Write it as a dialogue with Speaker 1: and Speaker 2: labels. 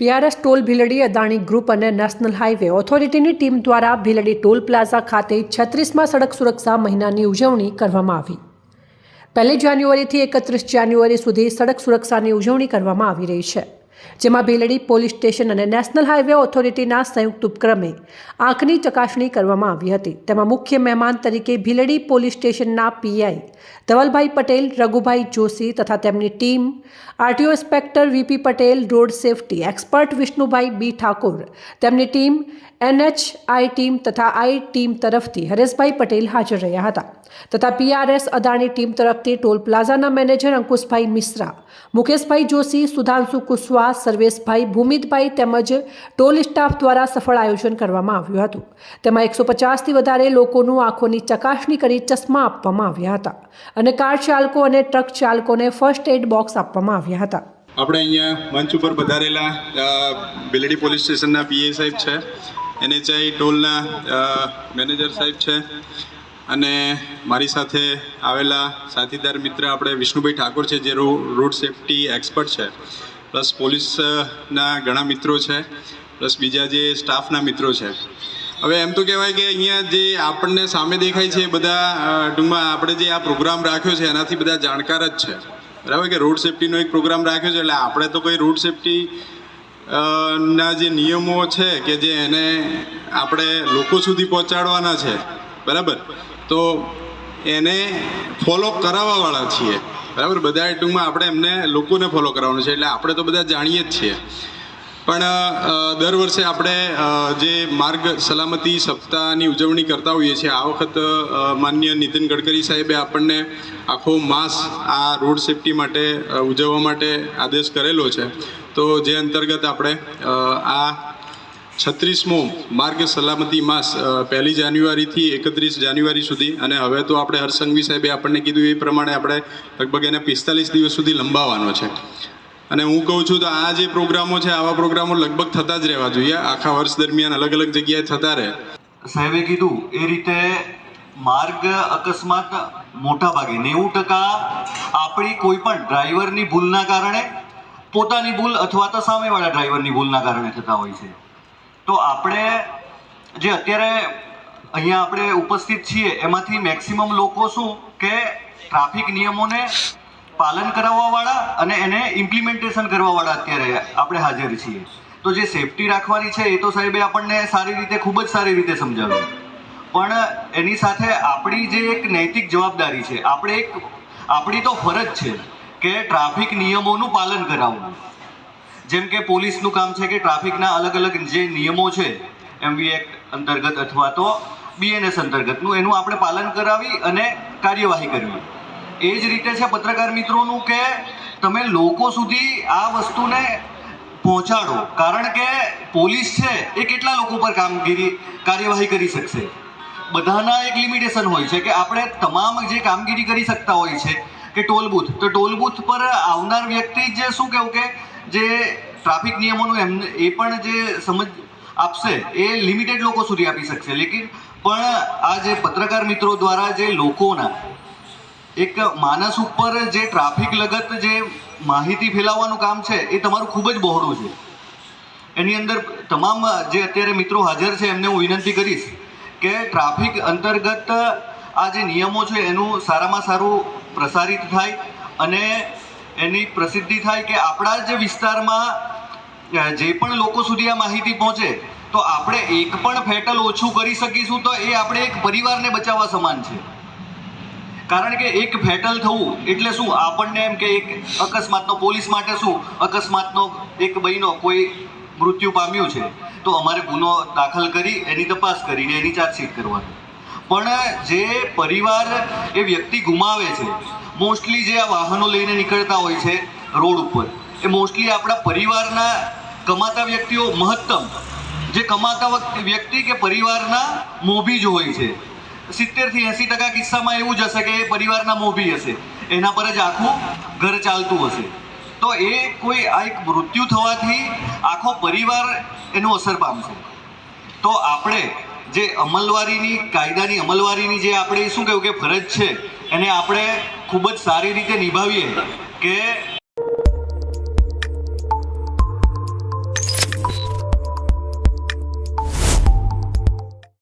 Speaker 1: PRS toll Bhildi Adani group અને national highway ઓથોરિટીની team દ્વારા ભીલડી ટોલ પ્લાઝા ખાતે છત્રીસમાં સડક સુરક્ષા મહિનાની ઉજવણી કરવામાં આવી. પહેલી જાન્યુઆરીથી એકત્રીસ જાન્યુઆરી સુધી સડક સુરક્ષાની ઉજવણી કરવામાં આવી રહી છે. જેમાં ભીલડી પોલીસ સ્ટેશન અને નેશનલ હાઈવે ઓથોરિટીના સંયુક્ત ઉપક્રમે આંખની ચકાસણી કરવામાં આવી હતી. તેમાં મુખ્ય મહેમાન તરીકે ભીલડી પોલીસ સ્ટેશનના પીઆઈ ધવલભાઈ પટેલ, રઘુભાઈ જોશી તથા તેમની team, RTO inspector VP Patel, road safety expert Vishnubhai B Thakor, તેમની ટીમ, એનએચઆઈ ટીમ તથા આઈ ટીમ તરફથી હરેશભાઈ પટેલ હાજર રહ્યા હતા તથા પીઆરએસ અદાણી ટીમ તરફથી ટોલ પ્લાઝાના મેનેજર અંકુશભાઈ મિશ્રા, મુકેશભાઈ જોશી, સુધાંશુ કુશવાહ સર્વેશભાઈ ભૂમિતભાઈ તેમજ ટોલ સ્ટાફ દ્વારા સફળ આયોજન કરવામાં આવ્યું હતું. તેમાં એકસો પચાસથી વધારે લોકોનું આંખોની ચકાસણી કરી ચશ્મા આપવામાં આવ્યા હતા અને કાર ચાલકો અને ટ્રક ચાલકોને ફર્સ્ટ એડ બોક્સ આપવામાં આવ્યા હતા.
Speaker 2: આપણે અહીંયા મંચ ઉપર પધારેલા બિલેડી પોલીસ સ્ટેશનના પીએ સાહેબ છે, એનએચઆઈ ટોલના મેનેજર સાહેબ છે અને મારી સાથે આવેલા સાથીદાર મિત્ર આપણે વિષ્ણુભાઈ ઠાકોર છે, જે રોડ સેફટી એક્સપર્ટ છે. પ્લસ પોલીસના ઘણા મિત્રો છે, પ્લસ બીજા જે સ્ટાફના મિત્રો છે. હવે એમ તો કહેવાય કે અહીંયા જે આપણને સામે દેખાય છે એ બધા ટૂંકમાં આપણે જે આ પ્રોગ્રામ રાખ્યો છે એનાથી બધા જાણકાર જ છે. બરાબર કે રોડ સેફટીનો એક પ્રોગ્રામ રાખ્યો છે એટલે આપણે તો કોઈ રોડ સેફટી ના જે નિયમો છે કે જે એને આપણે લોકો સુધી પહોંચાડવાના છે. બરાબર? તો એને ફોલો કરાવવાવાળા છીએ. બરાબર? બધા ટૂંકમાં આપણે એમને લોકોને ફોલો કરવાનું છે, એટલે આપણે તો બધા જાણીએ જ છીએ. પણ દર વર્ષે આપણે જે માર્ગ સલામતી સપ્તાહની ઉજવણી કરતા હોઈએ છીએ, આ વખત માન્ય નીતિન ગડકરી સાહેબે આપણને આખો માસ આ રોડ સેફટી માટે ઉજવવા માટે આદેશ કરેલો છે. તો જે અંતર્ગત આપણે આ છત્રીસમો માર્ગ સલામતી માસ પહેલી જાન્યુઆરીથી એકત્રીસ જાન્યુઆરી સુધી. અને હવે તો આપણે હરસંઘવી સાહેબે આપણને કીધું એ પ્રમાણે આપણે લગભગ એને પિસ્તાલીસ દિવસ સુધી લંબાવવાનો છે. અને હું કહું છું તો આ જે પ્રોગ્રામો છે, આવા પ્રોગ્રામો લગભગ થતા જ રહેવા જોઈએ. આખા વર્ષ દરમિયાન અલગ અલગ જગ્યાએ થતા રહે.
Speaker 3: સાહેબે કીધું, એ રીતે માર્ગ અકસ્માત મોટા ભાગે નેવું ટકા આપણી કોઈ પણ ડ્રાઈવરની ભૂલના કારણે પોતાની ભૂલ અથવા તો સામેવાળા ડ્રાઈવરની ભૂલના કારણે થતા હોય છે. તો આપણે જે અત્યારે અહીંયા આપણે ઉપસ્થિત છીએ, એમાંથી મેક્સિમમ લોકો શું? કે ટ્રાફિક નિયમોને પાલન કરાવવાવાળા અને એને ઇમ્પ્લિમેન્ટેશન કરવાવાળા અત્યારે આપણે હાજર છીએ. તો જે સેફટી રાખવાની છે એ તો સાહેબે આપણને સારી રીતે, ખૂબ જ સારી રીતે સમજાવ્યું. પણ એની સાથે આપણી જે એક નૈતિક જવાબદારી છે, આપણે એક, આપણી તો ફરજ છે કે ટ્રાફિક નિયમોનું પાલન કરાવવું. જેમ કે પોલીસનું કામ છે કે ટ્રાફિકના અલગ અલગ જે નિયમો છે, એમવી એક્ટ અંતર્ગત અથવા તો બીએનએસ અંતર્ગતનું, એનું આપણે પાલન કરાવી અને કાર્યવાહી કરવી. એ જ રીતે છે પત્રકાર મિત્રોનું કે તમે લોકો સુધી આ વસ્તુને પહોંચાડો. કારણ કે પોલીસ છે એ કેટલા લોકો પર કામગીરી, કાર્યવાહી કરી શકશે? બધાના એક લિમિટેશન હોય છે કે આપણે તમામ જે કામગીરી કરી શકતા હોય છે કે ટોલ બૂથ, તો ટોલ બૂથ પર આવનાર વ્યક્તિ જે શું કહેવું કે જે ટ્રાફિક નિયમોનું એમને એ પણ જે સમજ આપશે, એ લિમિટેડ લોકો સુધી આપી શકશે. લેકિન પણ આ જે પત્રકાર મિત્રો દ્વારા જે લોકોના એક માનસ ઉપર જે ટ્રાફિક લગત જે માહિતી ફેલાવવાનું કામ છે, એ તમારું ખૂબ જ બહોળું છે. એની અંદર તમામ જે અત્યારે મિત્રો હાજર છે, એમને હું વિનંતી કરીશ કે ટ્રાફિક અંતર્ગત આ જે નિયમો છે, એનું સારામાં સારું પ્રસારિત થાય અને એની પ્રસિદ્ધિ થાય કે આપણા જે વિસ્તારમાં જે પણ લોકો સુધી આ માહિતી પહોંચે, તો આપણે એક પણ ફેટલ ઓછું કરી શકીશું તો એ આપણે એક પરિવારને બચાવવા સમાન છે. કારણ કે એક ફેટલ થવું એટલે શું? આપણને એમ કે એક અકસ્માતનો પોલીસ માટે શું? અકસ્માતનો એક બહીનો કોઈ મૃત્યુ પામ્યું છે. તો અમારે ગુનો દાખલ કરી, એની તપાસ કરીને એની ચાર્જશીટ કરવાની. પણ જે પરિવાર એ વ્યક્તિ ગુમાવે છે મોસ્ટલી જે આ વાહનો લઈને નીકળતા હોય છે રોડ ઉપર, એ મોસ્ટલી આપણા પરિવારના કમાતા વ્યક્તિઓ મહત્તમ. જે કમાતા વ્યક્તિ કે પરિવારના મોભી જ હોય છે. સિત્તેરથી એંસી ટકા કિસ્સામાં એવું જ હશે કે એ પરિવારના મોભી હશે. એના પર જ આખું ઘર ચાલતું હશે. તો એ કોઈ, આ એક મૃત્યુ થવાથી આખો પરિવાર એનું અસર પામશે. તો આપણે જે અમલવારીની, કાયદાની અમલવારીની જે આપણે શું કહેવું કે ફરજ છે, એને આપણે ખૂબ જ સારી રીતે નિભાવીએ કે